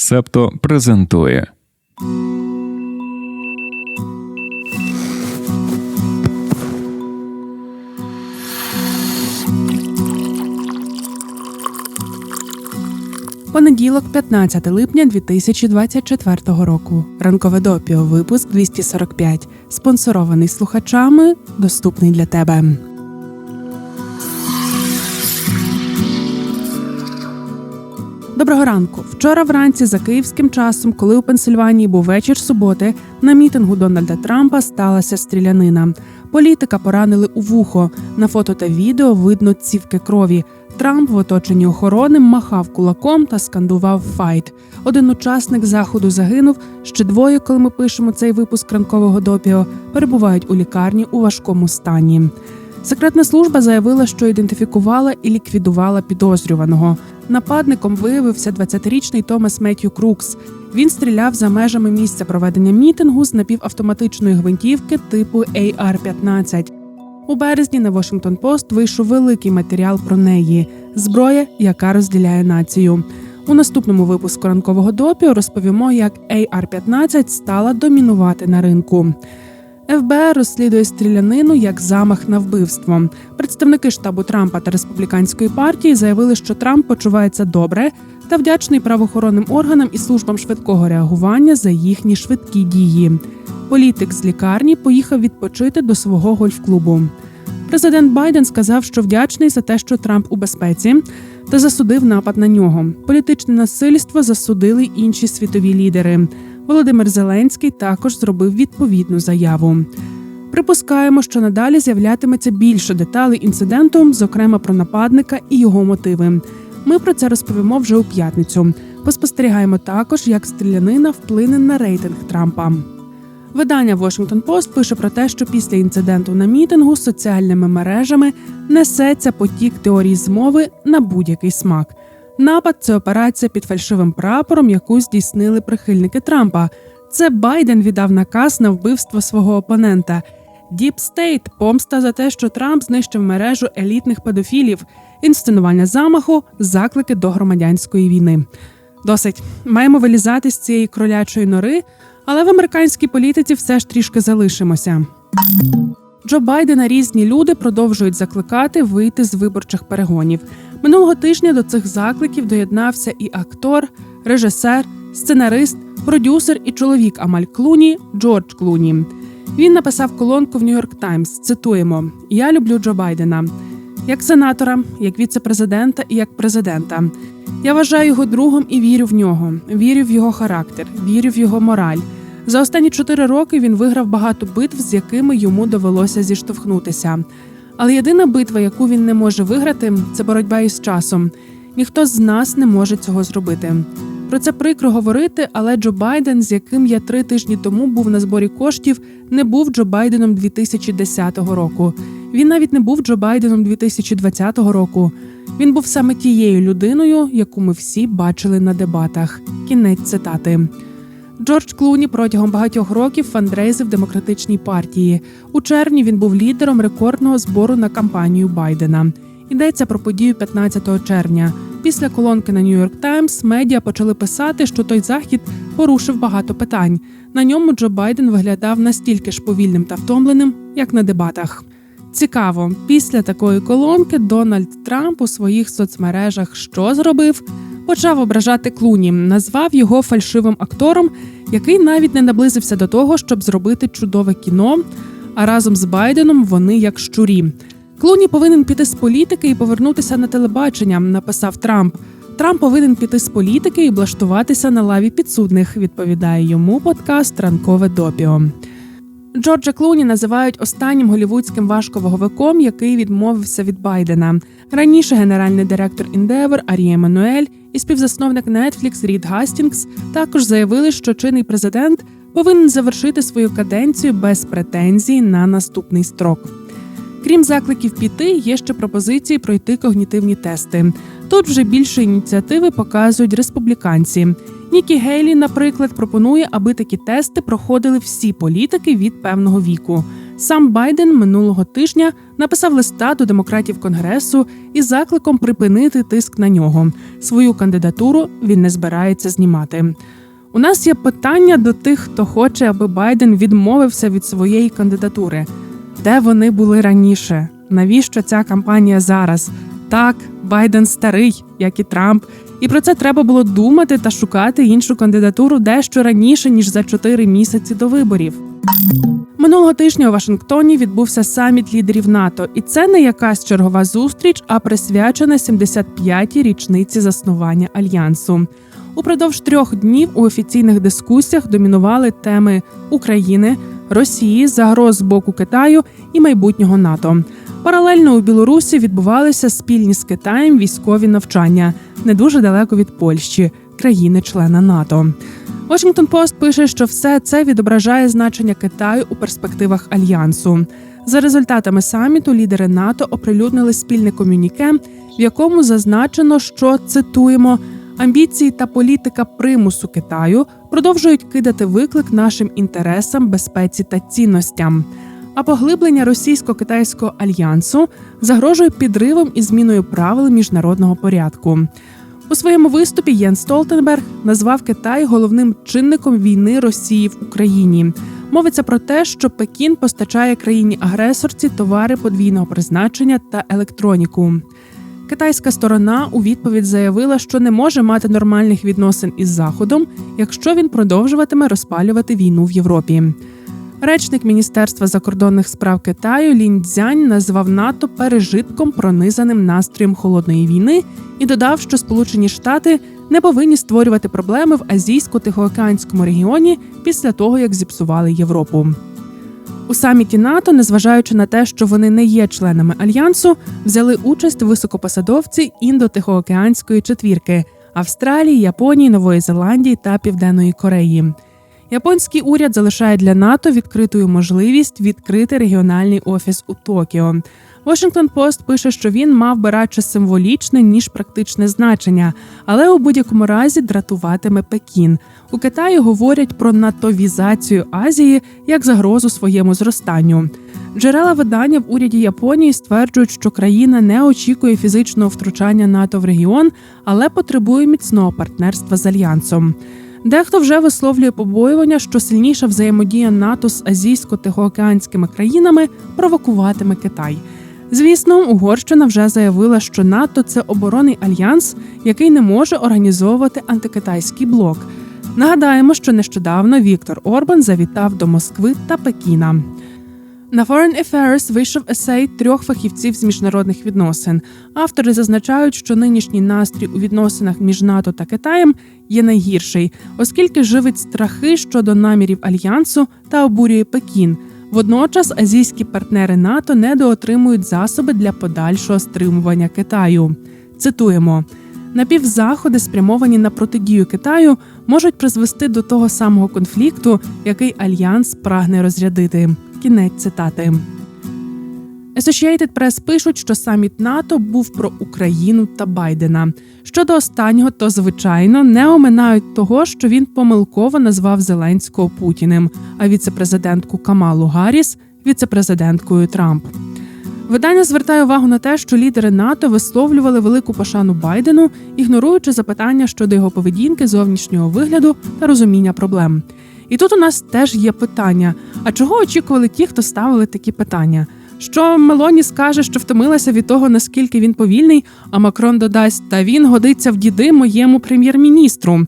Септо презентує. Понеділок, 15 липня 2024 року. Ранкове допіо, випуск 245. Спонсорований слухачами, доступний для тебе. Доброго ранку. Вчора вранці за київським часом, коли у Пенсильванії був вечір суботи, на мітингу Дональда Трампа сталася стрілянина. Політика поранили у вухо. На фото та відео видно цівки крові. Трамп в оточенні охорони махав кулаком та скандував файт. Один учасник заходу загинув. Ще двоє, коли ми пишемо цей випуск ранкового допіо, перебувають у лікарні у важкому стані. Секретна служба заявила, що ідентифікувала і ліквідувала підозрюваного. Нападником виявився 20-річний Томас Меттью Крукс. Він стріляв за межами місця проведення мітингу з напівавтоматичної гвинтівки типу AR-15. У березні на Washington Post вийшов великий матеріал про неї зброя, яка розділяє націю. У наступному випуску ранкового допіо розповімо, як AR-15 стала домінувати на ринку. ФБР розслідує стрілянину як замах на вбивство. Представники штабу Трампа та республіканської партії заявили, що Трамп почувається добре та вдячний правоохоронним органам і службам швидкого реагування за їхні швидкі дії. Політик з лікарні поїхав відпочити до свого гольф-клубу. Президент Байден сказав, що вдячний за те, що Трамп у безпеці, та засудив напад на нього. Політичне насильство засудили інші світові лідери. Володимир Зеленський також зробив відповідну заяву. Припускаємо, що надалі з'являтиметься більше деталей інциденту, зокрема про нападника і його мотиви. Ми про це розповімо вже у п'ятницю. Поспостерігаємо також, як стрілянина вплине на рейтинг Трампа. Видання Washington Post пише про те, що після інциденту на мітингу соціальними мережами несеться потік теорій змови на будь-який смак. Напад це операція під фальшивим прапором, яку здійснили прихильники Трампа. Це Байден віддав наказ на вбивство свого опонента. Діп Стейт помста за те, що Трамп знищив мережу елітних педофілів, інсценування замаху, заклики до громадянської війни. Досить маємо вилізати з цієї кролячої нори, але в американській політиці все ж трішки залишимося. Джо Байдена різні люди продовжують закликати вийти з виборчих перегонів. Минулого тижня до цих закликів доєднався і актор, режисер, сценарист, продюсер і чоловік Амаль Клуні Джордж Клуні. Він написав колонку в Нью-Йорк Таймс. Цитуємо: Я люблю Джо Байдена як сенатора, як віце-президента і як президента. Я вважаю його другом і вірю в нього. Вірю в його характер, вірю в його мораль. За останні чотири роки він виграв багато битв, з якими йому довелося зіштовхнутися. Але єдина битва, яку він не може виграти, це боротьба із часом. Ніхто з нас не може цього зробити. Про це прикро говорити, але Джо Байден, з яким я три тижні тому був на зборі коштів, не був Джо Байденом 2010 року. Він навіть не був Джо Байденом 2020 року. Він був саме тією людиною, яку ми всі бачили на дебатах. Кінець цитати. Джордж Клуні протягом багатьох років фандрейзив демократичній партії. У червні він був лідером рекордного збору на кампанію Байдена. Йдеться про подію 15 червня. Після колонки на Нью-Йорк Таймс медіа почали писати, що той захід порушив багато питань. На ньому Джо Байден виглядав настільки ж повільним та втомленим, як на дебатах. Цікаво, після такої колонки Дональд Трамп у своїх соцмережах що зробив? Почав ображати Клуні, назвав його фальшивим актором, який навіть не наблизився до того, щоб зробити чудове кіно. А разом з Байденом вони як щурі. Клуні повинен піти з політики і повернутися на телебачення. Написав Трамп. Трамп повинен піти з політики і влаштуватися на лаві підсудних. Відповідає йому подкаст Ранкове допіо. Джорджа Клуні називають останнім голівудським важковаговиком, який відмовився від Байдена. Раніше генеральний директор Індевер Аріє Мануель і співзасновник Netflix Рід Гастінгс також заявили, що чинний президент повинен завершити свою каденцію без претензій на наступний строк. Крім закликів піти, є ще пропозиції пройти когнітивні тести. Тут вже більше ініціативи показують республіканці. Нікі Гейлі, наприклад, пропонує, аби такі тести проходили всі політики від певного віку. Сам Байден минулого тижня написав листа до демократів Конгресу із закликом припинити тиск на нього. Свою кандидатуру він не збирається знімати. У нас є питання до тих, хто хоче, аби Байден відмовився від своєї кандидатури. Де вони були раніше? Навіщо ця кампанія зараз? Так, Байден старий, як і Трамп, і про це треба було думати та шукати іншу кандидатуру дещо раніше ніж за чотири місяці до виборів. Минулого тижня у Вашингтоні відбувся саміт лідерів НАТО, і це не якась чергова зустріч, а присвячена 75-й річниці заснування альянсу. Упродовж трьох днів у офіційних дискусіях домінували теми України, Росії, загроз з боку Китаю і майбутнього НАТО. Паралельно у Білорусі відбувалися спільні з Китаєм військові навчання не дуже далеко від Польщі, країни-члена НАТО. Washington Post пише, що все це відображає значення Китаю у перспективах альянсу. За результатами саміту лідери НАТО оприлюднили спільне комюніке, в якому зазначено, що цитуємо амбіції та політика примусу Китаю продовжують кидати виклик нашим інтересам, безпеці та цінностям. А поглиблення російсько-китайського альянсу загрожує підривом і зміною правил міжнародного порядку. У своєму виступі Єн Столтенберг назвав Китай головним чинником війни Росії в Україні. Мовиться про те, що Пекін постачає країні-агресорці товари подвійного призначення та електроніку. Китайська сторона у відповідь заявила, що не може мати нормальних відносин із Заходом, якщо він продовжуватиме розпалювати війну в Європі. Речник Міністерства закордонних справ Китаю Лінь Цзянь назвав НАТО пережитком пронизаним настроєм холодної війни і додав, що Сполучені Штати не повинні створювати проблеми в азійсько-тихоокеанському регіоні після того, як зіпсували Європу. У саміті НАТО, незважаючи на те, що вони не є членами альянсу, взяли участь високопосадовці індо-тихоокеанської четвірки Австралії, Японії, Нової Зеландії та Південної Кореї. Японський уряд залишає для НАТО відкритою можливість відкрити регіональний офіс у Токіо. Washington Post пише, що він мав би радше символічне ніж практичне значення, але у будь-якому разі дратуватиме Пекін. У Китаї говорять про натовізацію Азії як загрозу своєму зростанню. Джерела видання в уряді Японії стверджують, що країна не очікує фізичного втручання НАТО в регіон, але потребує міцного партнерства з альянсом. Дехто вже висловлює побоювання, що сильніша взаємодія НАТО з азійсько-тихоокеанськими країнами провокуватиме Китай. Звісно, Угорщина вже заявила, що НАТО це оборонний альянс, який не може організовувати антикитайський блок. Нагадаємо, що нещодавно Віктор Орбан завітав до Москви та Пекіна. На Foreign Affairs вийшов есей трьох фахівців з міжнародних відносин. Автори зазначають, що нинішній настрій у відносинах між НАТО та Китаєм є найгірший, оскільки живить страхи щодо намірів альянсу та обурює Пекін. Водночас азійські партнери НАТО недоотримують засоби для подальшого стримування Китаю. Цитуємо. Напівзаходи, спрямовані на протидію Китаю, можуть призвести до того самого конфлікту, який альянс прагне розрядити. Кінець цитати. Associated Press пишуть, що саміт НАТО був про Україну та Байдена. Щодо останнього, то звичайно не оминають того, що він помилково назвав Зеленського Путіним, а віцепрезидентку Камалу Гарріс віцепрезиденткою Трамп. Видання звертає увагу на те, що лідери НАТО висловлювали велику пошану Байдену, ігноруючи запитання щодо його поведінки, зовнішнього вигляду та розуміння проблем. І тут у нас теж є питання: а чого очікували ті, хто ставили такі питання? Що Мелоні скаже, що втомилася від того, наскільки він повільний, а Макрон додасть, та він годиться в діди моєму прем'єр-міністру.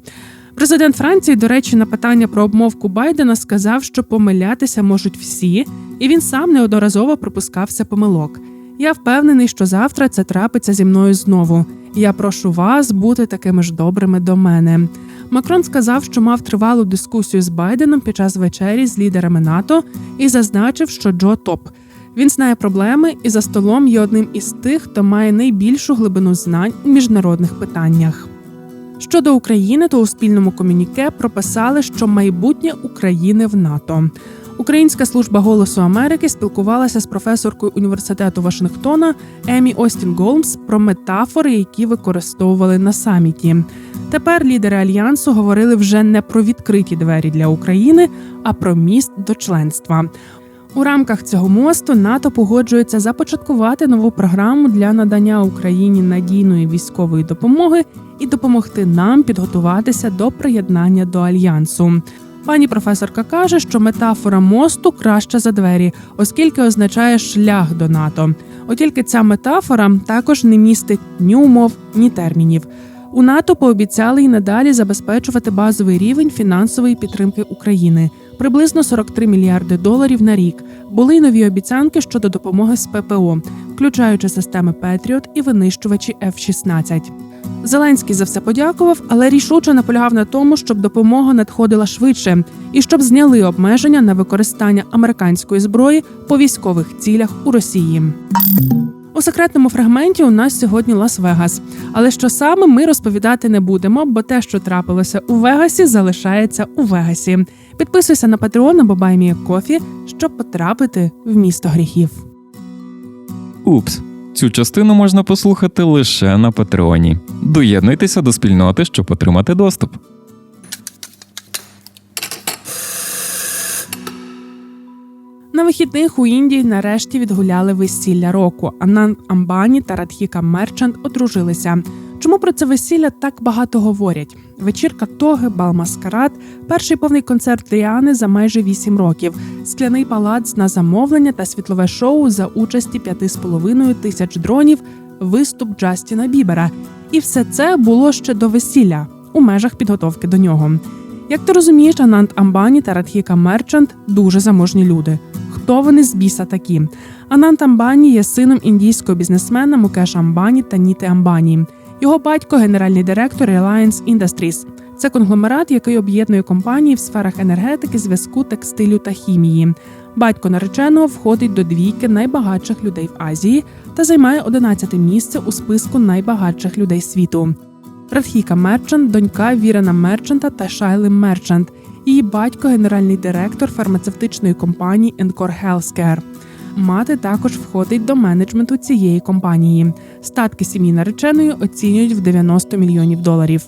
Президент Франції, до речі, на питання про обмовку Байдена сказав, що помилятися можуть всі, і він сам неодноразово припускався помилок. Я впевнений, що завтра це трапиться зі мною знову. Я прошу вас бути такими ж добрими до мене. Макрон сказав, що мав тривалу дискусію з Байденом під час вечері з лідерами НАТО і зазначив, що Джо топ. Він знає проблеми і за столом є одним із тих, хто має найбільшу глибину знань у міжнародних питаннях. Щодо України, то у спільному комюніке прописали, що майбутнє України в НАТО. Українська служба голосу Америки спілкувалася з професоркою університету Вашингтона Емі Остін Голмс про метафори, які використовували на саміті. Тепер лідери альянсу говорили вже не про відкриті двері для України, а про міст до членства. У рамках цього мосту НАТО погоджується започаткувати нову програму для надання Україні надійної військової допомоги і допомогти нам підготуватися до приєднання до альянсу. Пані професорка каже, що метафора мосту краща за двері, оскільки означає шлях до НАТО. От тільки ця метафора також не містить ні умов, ні термінів. У НАТО пообіцяли й надалі забезпечувати базовий рівень фінансової підтримки України приблизно 43 мільярди доларів на рік. Були й нові обіцянки щодо допомоги з ППО, включаючи системи Петріот і винищувачі F-16. Зеленський за все подякував, але рішуче наполягав на тому, щоб допомога надходила швидше і щоб зняли обмеження на використання американської зброї по військових цілях у Росії. У секретному фрагменті у нас сьогодні Лас-Вегас. Але що саме ми розповідати не будемо, бо те, що трапилося у Вегасі, залишається у Вегасі. Підписуйся на Patreon або BuyMeACoffee, щоб потрапити в місто гріхів. Упс. Цю частину можна послухати лише на Патреоні. Доєднуйтеся до спільноти, щоб отримати доступ. На вихідних у Індії нарешті відгуляли весілля року. Ананд Амбані та Радхіка Мерчант одружилися. Чому про це весілля так багато говорять? Вечірка тоги, бал маскарад, перший повний концерт Ріани за майже вісім років, скляний палац на замовлення та світлове шоу за участі п'яти з половиною тисяч дронів, виступ Джастіна Бібера. І все це було ще до весілля у межах підготовки до нього. Як ти розумієш, Ананд Амбані та Радхіка Мерчант дуже заможні люди. Хто вони з біса такі? Ананд Амбані є сином індійського бізнесмена Мукеша Амбані та Ніти Амбані. Його батько генеральний директор Reliance Industries. Це конгломерат, який об'єднує компанії в сферах енергетики, зв'язку, текстилю та хімії. Батько нареченого входить до двійки найбагатших людей в Азії та займає 11 місце у списку найбагатших людей світу. Радхіка Мерчант, донька Вірена Мерчанта та Шайли Мерчант. Її батько генеральний директор фармацевтичної компанії Encore Healthcare. Мати також входить до менеджменту цієї компанії. Статки сім'ї нареченої оцінюють в 90 мільйонів доларів.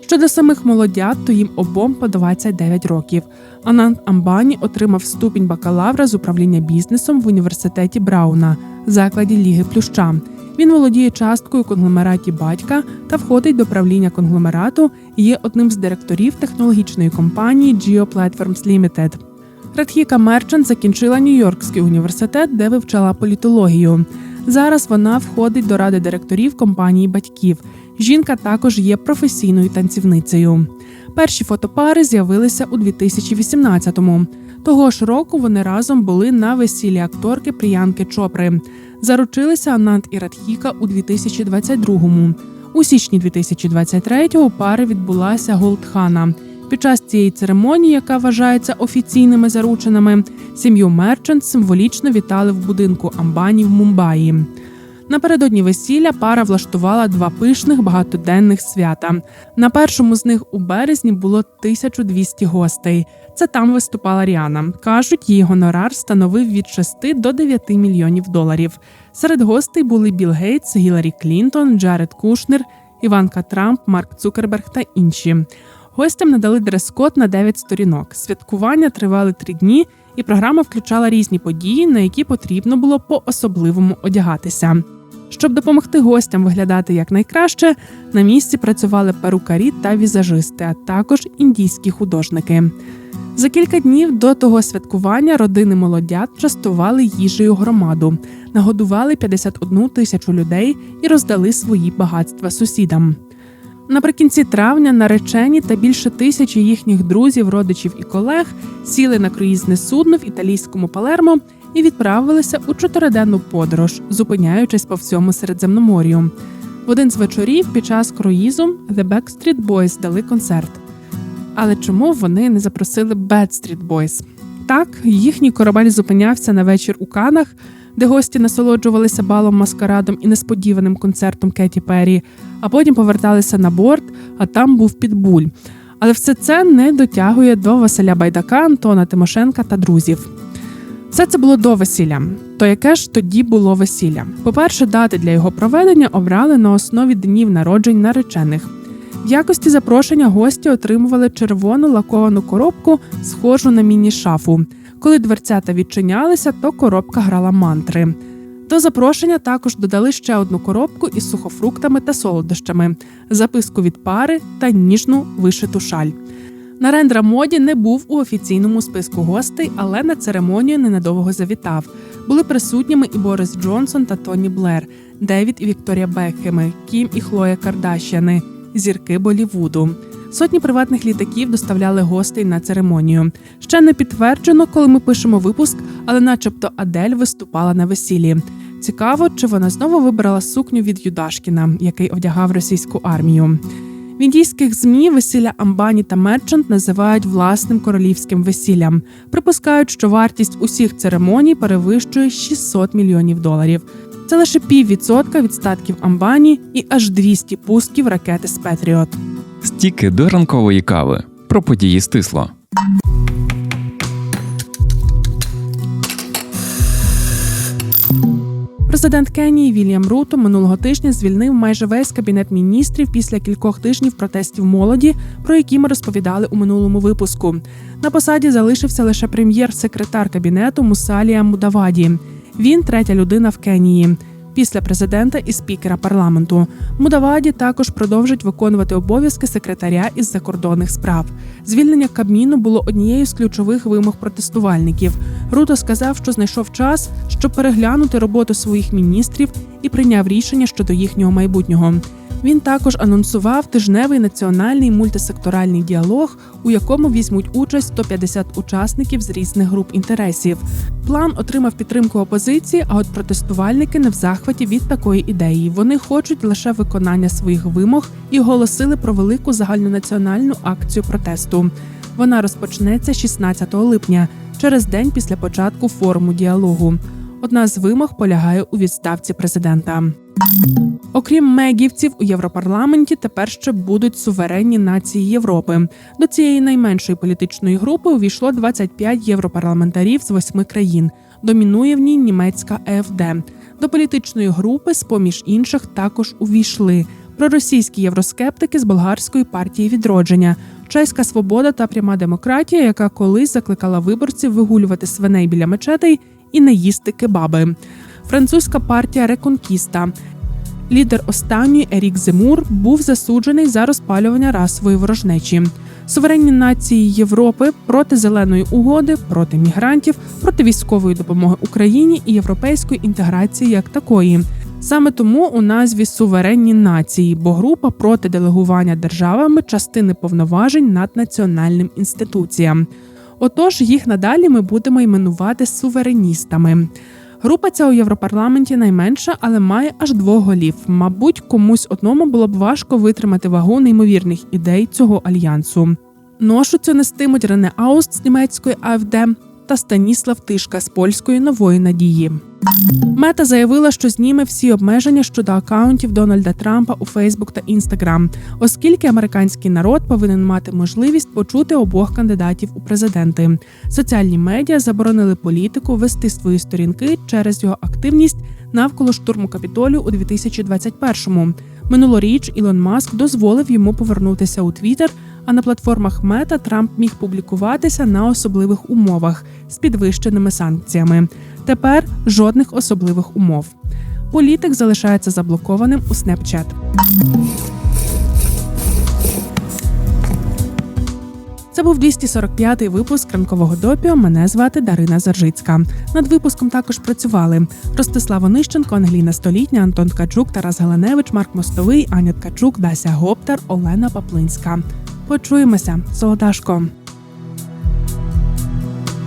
Щодо самих молодят, то їм обом по 29 років. Ананд Амбані отримав ступінь бакалавра з управління бізнесом в університеті Брауна, закладі Ліги Плюща. Він володіє часткою конгломераті батька та входить до правління конгломерату і є одним з директорів технологічної компанії Geo Platforms Limited. Радхіка Мерчант закінчила Нью-Йоркський університет, де вивчала політологію. Зараз вона входить до ради директорів компанії батьків. Жінка також є професійною танцівницею. Перші фотопари з'явилися у 2018-му. Того ж року вони разом були на весіллі акторки Пріянки Чопри. Заручилися Ананд і Радхіка у 2022-му. У січні 2023-го у пари відбулася Голдхана. Під час цієї церемонії, яка вважається офіційними заручинами, сім'ю Мерчант символічно вітали в будинку Амбані в Мумбаї. Напередодні весілля пара влаштувала два пишних багатоденних свята. На першому з них у березні було 1200 гостей. Це там виступала Ріана. Кажуть, її гонорар становив від 6 до 9 мільйонів доларів. Серед гостей були Білл Гейтс, Гіларі Клінтон, Джаред Кушнер, Іванка Трамп, Марк Цукерберг та інші. Гостям надали дрес-код на 9 сторінок. Святкування тривали три дні, і програма включала різні події, на які потрібно було по-особливому одягатися. Щоб допомогти гостям виглядати якнайкраще, на місці працювали перукарі та візажисти, а також індійські художники. За кілька днів до того святкування родини молодят частували їжею громаду, нагодували 51 тисячу людей і роздали свої багатства сусідам. Наприкінці травня наречені та більше тисячі їхніх друзів, родичів і колег сіли на круїзне судно в італійському Палермо і відправилися у чотириденну подорож, зупиняючись по всьому Середземномор'ю. В один з вечорів під час круїзу The Backstreet Boys дали концерт. Але чому вони не запросили Backstreet Boys? Так, їхній корабель зупинявся на вечір у Канах, де гості насолоджувалися балом маскарадом і несподіваним концертом Кеті Перрі, а потім поверталися на борт, а там був підбуль. Але все це не дотягує до Василя Байдака, Антона Тимошенка та друзів. Все це було до весілля. То яке ж тоді було весілля? По-перше, дати для його проведення обрали на основі днів народжень наречених. В якості запрошення гості отримували червону лаковану коробку, схожу на міні-шафу. Коли дверцята відчинялися, то коробка грала мантри. До запрошення також додали ще одну коробку із сухофруктами та солодощами, записку від пари та ніжну вишиту шаль. Нарендра моді не був у офіційному списку гостей, але на церемонію ненадовго завітав. Були присутніми і Борис Джонсон та Тоні Блер, Девід і Вікторія Бекхеми, Кім і Хлоя Кардашяни, зірки Болівуду. Сотні приватних літаків доставляли гостей на церемонію. Ще не підтверджено, коли ми пишемо випуск, але, начебто, Адель виступала на весіллі. Цікаво, чи вона знову вибрала сукню від Юдашкіна, який одягав російську армію. В індійських змі весілля Амбані та Мерчант називають власним королівським весіллям. Припускають, що вартість усіх церемоній перевищує 600 мільйонів доларів. Це лише піввідсотка від статків Амбані і аж 200 пусків ракети з Петріот. Стіки до ранкової кави. Про події стисло. Президент Кенії Вільям Руто минулого тижня звільнив майже весь кабінет міністрів після кількох тижнів протестів молоді, про які ми розповідали у минулому випуску. На посаді залишився лише прем'єр-секретар кабінету Мусалія Мудаваді. Він третя людина в Кенії. Після президента і спікера парламенту Мудаваді також продовжить виконувати обов'язки секретаря із закордонних справ. Звільнення Кабміну було однією з ключових вимог протестувальників. Руто сказав, що знайшов час, щоб переглянути роботу своїх міністрів і прийняв рішення щодо їхнього майбутнього. Він також анонсував тижневий національний мультисекторальний діалог, у якому візьмуть участь 150 учасників з різних груп інтересів. План отримав підтримку опозиції, а от протестувальники не в захваті від такої ідеї. Вони хочуть лише виконання своїх вимог і оголосили про велику загальнонаціональну акцію протесту. Вона розпочнеться 16 липня, через день після початку форуму діалогу. Одна з вимог полягає у відставці президента. Окрім мегівців у Європарламенті, тепер ще будуть суверенні нації Європи. До цієї найменшої політичної групи увійшло 25 європарламентарів з восьми країн. Домінує в ній німецька ЕФД. До політичної групи, з поміж інших, також увійшли проросійські євроскептики з болгарської партії відродження, чеська свобода та пряма демократія, яка колись закликала виборців вигулювати свиней біля мечетей і не їсти кебаби. Французька партія Реконкіста. Лідер останньої Ерік Земур був засуджений за розпалювання расової ворожнечі. Суверенні нації Європи проти зеленої угоди, проти мігрантів, проти військової допомоги Україні і європейської інтеграції як такої. Саме тому у назві суверенні нації, бо група проти делегування державами частини повноважень над національним інституціям. Отож, їх надалі ми будемо іменувати сувереністами. Група ця у Європарламенті найменша, але має аж двох голів. Мабуть, комусь одному було б важко витримати вагу неймовірних ідей цього альянсу. Ношу цю нестимуть Рене Ауст з німецької АФД та Станіслав Тишка з польської нової надії. Мета заявила, що зніме всі обмеження щодо акаунтів Дональда Трампа у Фейсбук та Інстаграм, оскільки американський народ повинен мати можливість почути обох кандидатів у президенти. Соціальні медіа заборонили політику вести свої сторінки через його активність навколо штурму Капітолію у 2021-му. Минулоріч Ілон Маск дозволив йому повернутися у Твіттер, а на платформах Мета Трамп міг публікуватися на особливих умовах з підвищеними санкціями. Тепер жодних особливих умов. Політик залишається заблокованим у Snapchat. Це був 245-й випуск ранкового допіо. Мене звати Дарина Заржицька. Над випуском також працювали Ростислав Онищенко, Ангеліна Столітня, Антон Ткачук, Тарас Галаневич, Марк Мостовий, Аня Ткачук, Дася Гоптар, Олена Паплинська. Почуємося, Солодашко.